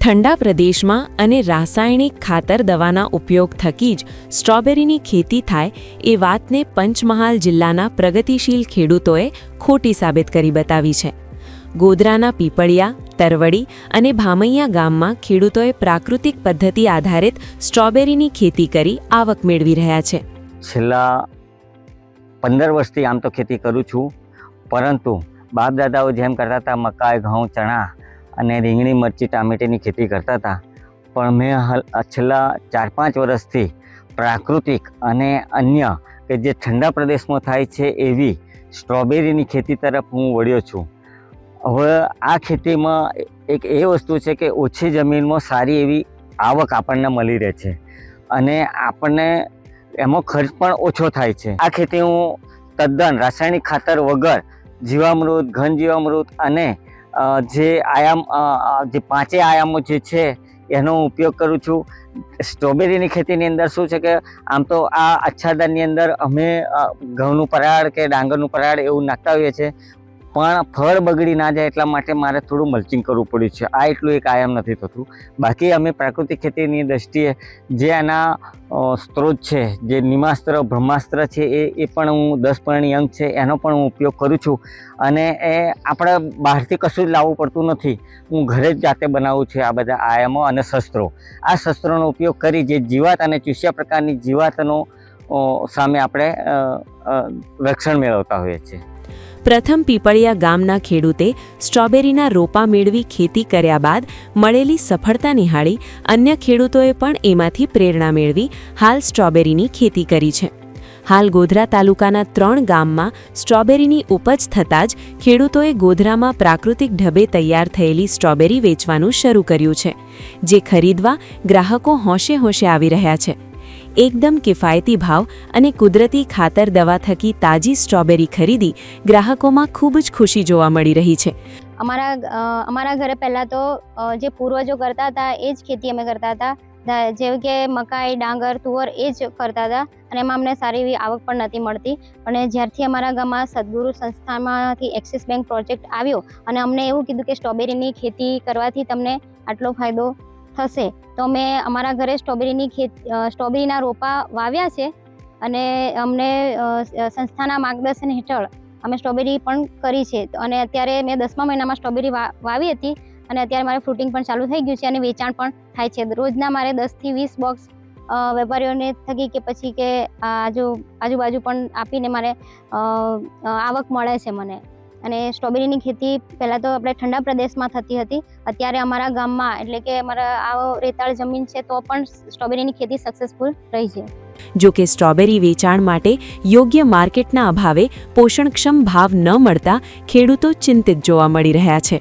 ઠંડા પ્રદેશમાં અને રાસાયણિક ખાતર દવાના ઉપયોગ થકી જ સ્ટ્રોબેરીની ખેતી થાય એ વાતને પંચમહાલ જિલ્લાના પ્રગતિશીલ ખેડૂતોએ ખોટી સાબિત કરી બતાવી છે. ગોધરાના પીપળિયા, તરવડી અને ભામૈયા ગામમાં ખેડૂતોએ પ્રાકૃતિક પદ્ધતિ આધારિત સ્ટ્રોબેરીની ખેતી કરી આવક મેળવી રહ્યા છે. છેલ્લા પંદર વર્ષથી આમ તો ખેતી કરું છું, પરંતુ બાપ દાદાઓ જેમ કરતા હતા મકાઈ, ઘઉં, ચણા અને રીંગણી, મરચી, ટામેટીની ખેતી કરતા હતા. પણ મેં હાલ છેલ્લા ચાર પાંચ વર્ષથી પ્રાકૃતિક અને અન્ય કે જે ઠંડા પ્રદેશમાં થાય છે એવી સ્ટ્રોબેરીની ખેતી તરફ હું વળ્યો છું. હવે આ ખેતીમાં એક એ વસ્તુ છે કે ઓછી જમીનમાં સારી એવી આવક આપણને મળી રહે છે અને આપણને એમાં ખર્ચ પણ ઓછો થાય છે. આ ખેતી હું તદ્દન રાસાયણિક ખાતર વગર જીવામૃત ઘન જીવામૃત અને જે આયામ જે પાંચે આયામો જે છે, એનો ઉપયોગ કરું છું. સ્ટ્રોબેરીની ખેતીની અંદર શું છે કે, આમ તો આ આચ્છાદનની અંદર અમે ઘઉંનું પરાળ કે ડાંગરનું પરાળ એવું નાખતા હોઈએ છીએ. પણ ફળ બગડી ના જાય એટલા માટે મારે થોડું મલ્ચિંગ કરવું પડ્યું છે. આ એટલું એક આયામ નથી થતું. બાકી અમે પ્રાકૃતિક ખેતીની દ્રષ્ટિએ જે આના સ્ત્રોત છે, જે નિમાસ્ત્ર, બ્રહ્માસ્ત્ર છે, એ એ પણ હું દસ પરણી અંક છે, એનો પણ હું ઉપયોગ કરું છું. અને એ આપણે બહારથી કશું જ લાવવું પડતું નથી. હું ઘરે જ જાતે બનાવું છું આ બધા આયામો અને શસ્ત્રો. આ શસ્ત્રોનો ઉપયોગ કરી જે જીવાત અને ચૂસ્યા પ્રકારની જીવાતનો સામે આપણે રક્ષણ મેળવતા હોઈએ છીએ. પ્રથમ પીપળિયા ગામના ખેડૂતે સ્ટ્રોબેરીના રોપા મેળવી ખેતી કર્યા બાદ મળેલી સફળતા નિહાળી અન્ય ખેડૂતોએ પણ એમાંથી પ્રેરણા મેળવી હાલ સ્ટ્રોબેરીની ખેતી કરી છે. હાલ ગોધરા તાલુકાના ત્રણ ગામમાં સ્ટ્રોબેરીની ઉપજ થતાં જ ખેડૂતોએ ગોધરામાં પ્રાકૃતિક ઢબે તૈયાર થયેલી સ્ટ્રોબેરી વેચવાનું શરૂ કર્યું છે, જે ખરીદવા ગ્રાહકો હોંશે હોંશે આવી રહ્યા છે. એકદમ કિફાયતી ભાવ અને કુદરતી ખાતર દવા થકી તાજી સ્ટ્રોબેરી ખરીદી ગ્રાહકોમાં ખૂબ જ ખુશી જોવા મળી રહી છે. અમારા અમારા ઘરે પહેલાં તો જે પૂર્વજો કરતા હતા, એ જ ખેતી અમે કરતા હતા. જેમ કે મકાઈ, ડાંગર, તુવર, એ જ કરતા હતા. અને એમાં અમને સારી એવી આવક પણ નથી મળતી. અને જ્યારથી અમારા ગામમાં સદગુરુ સંસ્થામાંથી એક્સિસ બેંક પ્રોજેક્ટ આવ્યો, અને અમને એવું કીધું કે સ્ટ્રોબેરીની ખેતી કરવાથી તમને આટલો ફાયદો થશે. તો મેં અમારા ઘરે સ્ટ્રોબેરીની ખેત સ્ટ્રોબેરીના રોપા વાવ્યા છે અને અમને સંસ્થાના માર્ગદર્શન હેઠળ અમે સ્ટ્રોબેરી પણ કરી છે. અને અત્યારે મેં દસમા મહિનામાં સ્ટ્રોબેરી વાવી હતી અને અત્યારે મારે ફ્રૂટિંગ પણ ચાલુ થઈ ગયું છે અને વેચાણ પણ થાય છે. રોજના મારે દસથી વીસ બોક્સ વેપારીઓને થકી કે પછી કે આજુ આજુબાજુ પણ આપીને મારે આવક મળે છે મને. અને સ્ટ્રોબેરીની ખેતી પહેલાં તો આપણે ઠંડા પ્રદેશમાં થતી હતી. અત્યારે અમારા ગામમાં, એટલે કે અમારા આ રેતાળ જમીન છે, તો પણ સ્ટ્રોબેરીની ખેતી સક્સેસફુલ રહી છે. જો કે સ્ટ્રોબેરી વેચાણ માટે યોગ્ય માર્કેટના અભાવે પોષણક્ષમ ભાવ ન મળતા ખેડૂતો ચિંતિત જોવા મળી રહ્યા છે.